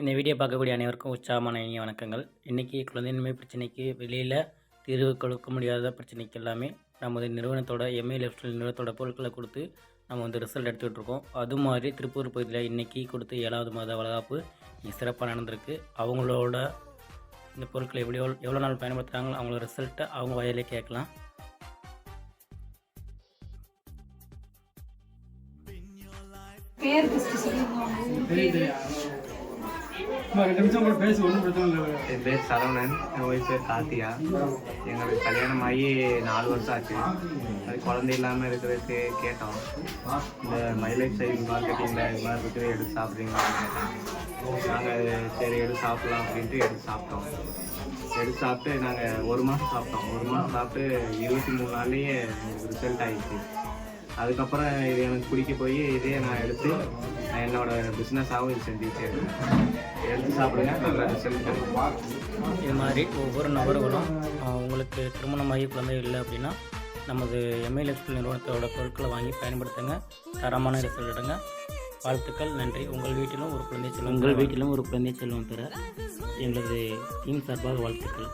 இந்த வீடியோ பார்க்கக்கூடிய அனைவருக்கும் உற்சாகமான இனிய வணக்கங்கள். இன்றைக்கி குழந்தையின்மை பிரச்சனைக்கு வெளியில் தீர்வு கொடுக்க முடியாத பிரச்சனைக்கு எல்லாமே நமது நிறுவனத்தோட எம்ஏ லெஃப்டில் நிறுவனத்தோட பொருட்களை கொடுத்து நம்ம வந்து ரிசல்ட் எடுத்துக்கிட்டு இருக்கோம். அது மாதிரி திருப்பூர் பகுதியில் இன்றைக்கி கொடுத்து ஏழாவது மாத வளகாப்பு சிறப்பாக நடந்திருக்கு. அவங்களோட இந்த பொருட்களை எவ்வளோ எவ்வளோ நாள் பயன்படுத்துகிறாங்களோ அவங்களோட ரிசல்ட்டை அவங்க வயலே கேட்கலாம். பேர் ரெண்டு நிமிஷம் கூட பேசி ஒன்றும் பிரச்சனை இல்லை. என் பேர் சரவணன். என் ஒய்ஃப் பேர் கார்த்தியா எங்களுக்கு கல்யாணம் ஆகி நாலு வருஷம் ஆச்சு. அது குழந்தை இல்லாமல் இருக்கிறதுக்கு கேட்டோம். இந்த மைலேஜ் சைஸ் மார்க்கெட்டிங்கில் இது மாதிரி இருக்குது எடுத்து சாப்பிட்றீங்களா நாங்கள் சரி எடுத்து சாப்பிட்லாம் அப்படின்ட்டு எடுத்து சாப்பிட்டோம். எடுத்து சாப்பிட்டு நாங்கள் ஒரு மாதம் சாப்பிட்டோம். ஒரு மாதம் சாப்பிட்டு இருபத்தி மூணு நாள்லேயே ரிசல்ட் ஆகிடுச்சு அதுக்கப்புறம் இது எனக்கு பிடிக்க போய் இதே நான் எடுத்து நான் என்னோட பிஸ்னஸாகவும் இது செஞ்சுட்டு இருக்கேன். எடுத்து சாப்பிடுங்க நல்ல ரிசல்ட் இது மாதிரி ஒவ்வொரு நபர்களும் உங்களுக்கு திருமணமாகி குழந்தை இல்லை அப்படின்னா நமது எம்ஏஎல்எஸ் நிறுவனத்தோட பொருட்களை வாங்கி பயன்படுத்துங்க. தரமான ரிசல்ட் எடுங்க. வாழ்த்துக்கள் நன்றி. உங்கள் வீட்டிலும் ஒரு குழந்தை செல்வம் உங்கள் வீட்டிலும் ஒரு குழந்தை செல்வம் பெற எங்களது டீம் சார்பாக வாழ்த்துக்கள்.